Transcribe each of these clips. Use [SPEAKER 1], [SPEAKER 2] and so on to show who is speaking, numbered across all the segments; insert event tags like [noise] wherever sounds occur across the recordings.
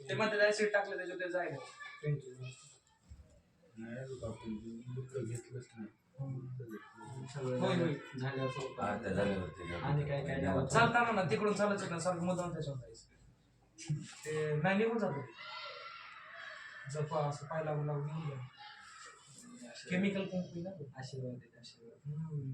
[SPEAKER 1] ते म्हणते ऍसिड टाकलं त्याच्यात ते जायला. होय होय.
[SPEAKER 2] आता झाल्यावरती
[SPEAKER 3] आणि काय काय
[SPEAKER 2] जेवण.
[SPEAKER 1] चालताना ना तिकडून चालायचं ना सारखं मुद्दाम त्याच्यावर जायचं. ते नाही निघून जातो. जपा असं पाय लागून केमिकल कंपनी ना? ते.
[SPEAKER 3] आशीर्वाद आहेत, आशीर्वाद.
[SPEAKER 1] हम्म.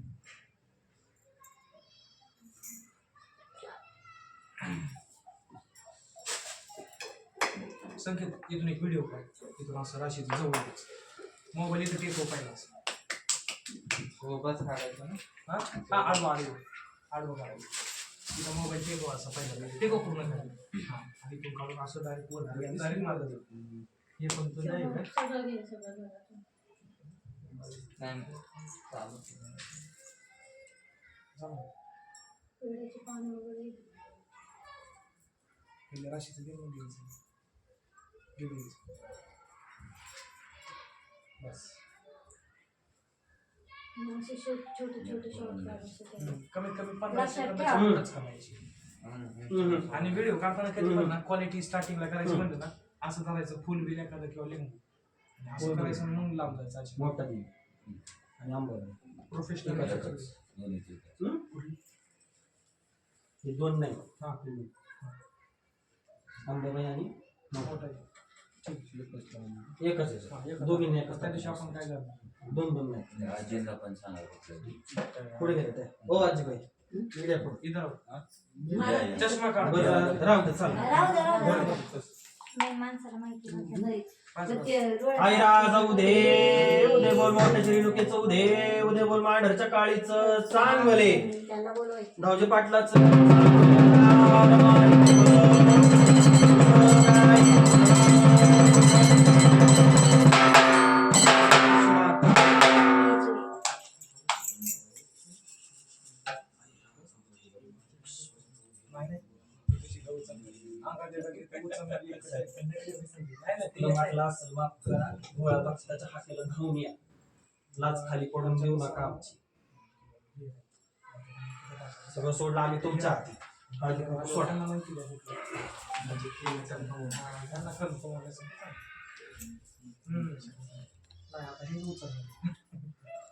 [SPEAKER 1] संकेत इथून एक व्हिडिओ पाय इथून असं राशीचं जवळच मोबाईल इथं टेको पाहिजे असं.
[SPEAKER 3] हो बस काढायचं ना?
[SPEAKER 1] हा? आडवा आडवा. आडवा काढायचं. तिथं मोबाईल टेको असं पाहिजे. टेको पूर्ण करायचं हा आणि तो काढून असं डायरेक्ट वर डायरेक्ट मारलं हे पण का
[SPEAKER 4] घरातून
[SPEAKER 3] नाही
[SPEAKER 1] पहिले राशीचं घेऊन घ्यायचं. बस
[SPEAKER 4] असे छोटे शॉर्ट काढायचे.
[SPEAKER 1] कमीत कमी. आतच करायची
[SPEAKER 3] हम्म.
[SPEAKER 1] आणि व्हिडिओ काढताना कधी पण ना क्वालिटी स्टार्टिंगला करायची म्हणलं ना असं करायचं फुल बिल एखादं किंवा लिंबू आणि असं करायचं मग लांब जायचं अशी
[SPEAKER 5] मोठा आणि आंबा
[SPEAKER 1] प्रोफेशनल.
[SPEAKER 5] हे दोन नाही.
[SPEAKER 1] हा.
[SPEAKER 5] आंबाबाई आणि
[SPEAKER 1] मोठा.
[SPEAKER 5] एकच
[SPEAKER 1] हा,
[SPEAKER 5] आहे. दोघींनी एकच
[SPEAKER 1] त्या दिवशी आपण काय करणार?
[SPEAKER 5] दोन दोन नाही.
[SPEAKER 2] आजींना पण सांगा.
[SPEAKER 5] पुढे गेले ते. ओ आजीबाई. इकडे पुढे.
[SPEAKER 1] इथं
[SPEAKER 2] या, या.
[SPEAKER 1] चष्मा काढ.
[SPEAKER 5] बरं राहू दे चाल
[SPEAKER 4] राहू दे, राहू दे. नाही माणसाला माहिती नसतं.
[SPEAKER 1] पाच
[SPEAKER 4] तर
[SPEAKER 1] वर्ष.
[SPEAKER 4] ते डोळ्यात-
[SPEAKER 5] आईरा जाऊ दे. उदय बोल उदे उदय बोल मांढरच्या काळीचं
[SPEAKER 4] त्याला बोलवायचं.
[SPEAKER 5] धावजे पाटलाच
[SPEAKER 1] तुला
[SPEAKER 5] वाटलं असेल माफ करा गोळा बक्षाच्या हाकेला धावून या लाच खाली पडून देऊ नका आमची सगळं सोडलं आम्ही तुमच्या हाती सोडा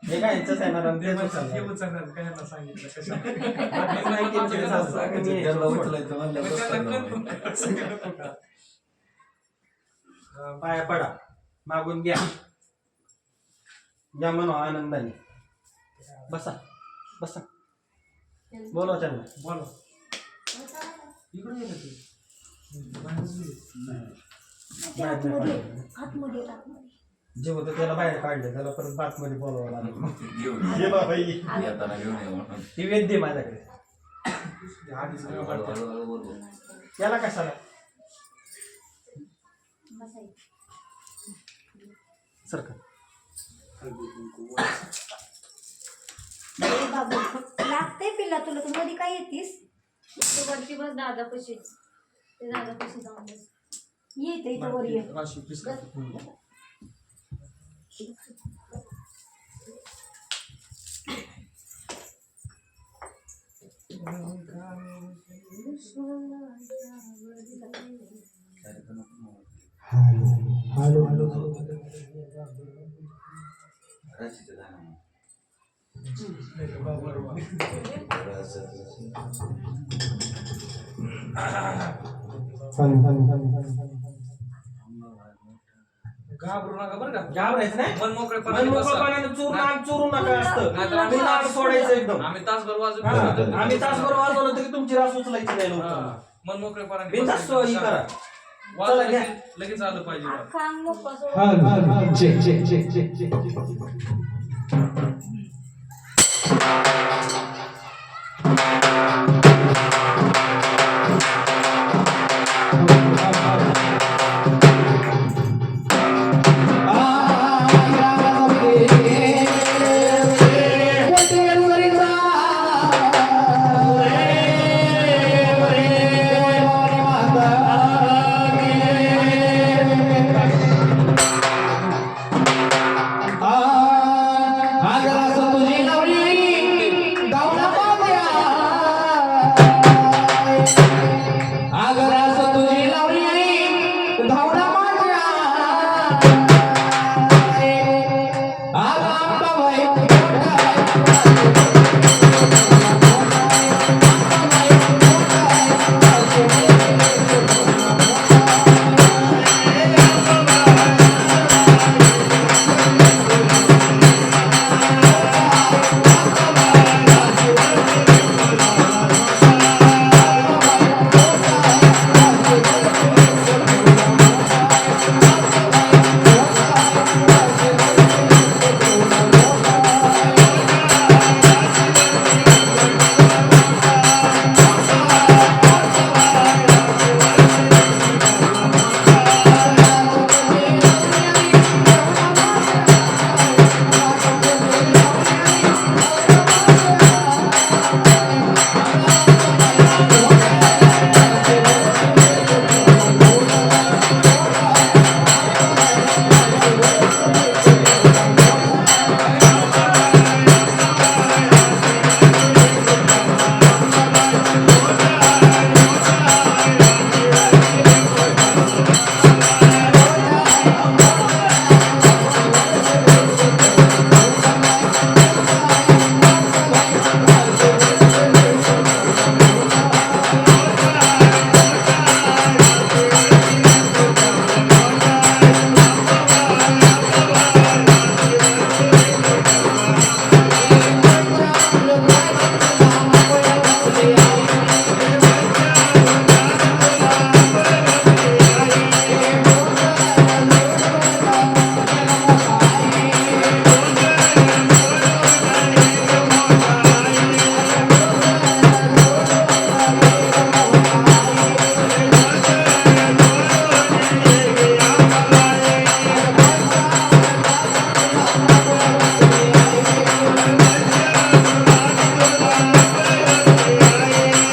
[SPEAKER 1] हा,
[SPEAKER 5] काय यांचंच आहे ना
[SPEAKER 1] ते हे
[SPEAKER 5] उचलणार.
[SPEAKER 1] उचलणार. काय यांना सांगितलं कशाला? [laughs]
[SPEAKER 5] हेच नाही.
[SPEAKER 2] सांगायचं,
[SPEAKER 5] मी
[SPEAKER 2] त्यांना. उचलायचं
[SPEAKER 1] त्यांना का? हा,
[SPEAKER 5] पाया पडा मागून घ्या घ्या म्हणू आनंदाने बसा बसा बोलवा त्यांना
[SPEAKER 1] बोला इकडे गेले. ते
[SPEAKER 4] आतमध्ये आतमध्ये आतमध्ये
[SPEAKER 5] जे होतं त्याला बाहेर काढलं त्याला परत बातमध्ये बोलवावं लागलं ये बाबा ये.
[SPEAKER 2] येताना घेऊन ये म्हणून.
[SPEAKER 5] ती वेद्य आहे माझ्याकडे
[SPEAKER 1] आधीच
[SPEAKER 2] हळू- हळू-. हळू- बोलव.
[SPEAKER 5] याला कशाला
[SPEAKER 4] बसायचं
[SPEAKER 5] सरका
[SPEAKER 4] ए बाबू लागते पिल्ला तुला तू मध्ये काय येतीस तू वरती बस दादा पशी ते दादा पशी जाऊन बस ये इथे इथे वर ये
[SPEAKER 1] राशी
[SPEAKER 2] नको म्हणू. राशीचं गाणं म्हण. बरं, असं- असं.
[SPEAKER 1] घाबरू नका बरं का.
[SPEAKER 5] घाबरायचं नाही.
[SPEAKER 1] मन मोकळे
[SPEAKER 5] मन मोकळं पाण्यानं चोरू नाक चोरू नका असतं.
[SPEAKER 1] आम्ही
[SPEAKER 5] नाक सोडायचं एकदम.
[SPEAKER 1] आम्ही तासभर वाजू
[SPEAKER 5] हा, आम्ही तासभर वाजवलं तरी तुमची रास उचलायची नाही लोक
[SPEAKER 1] मन मोकळे
[SPEAKER 5] ही करा.
[SPEAKER 1] वाजलं लगेच आलं पाहिजे.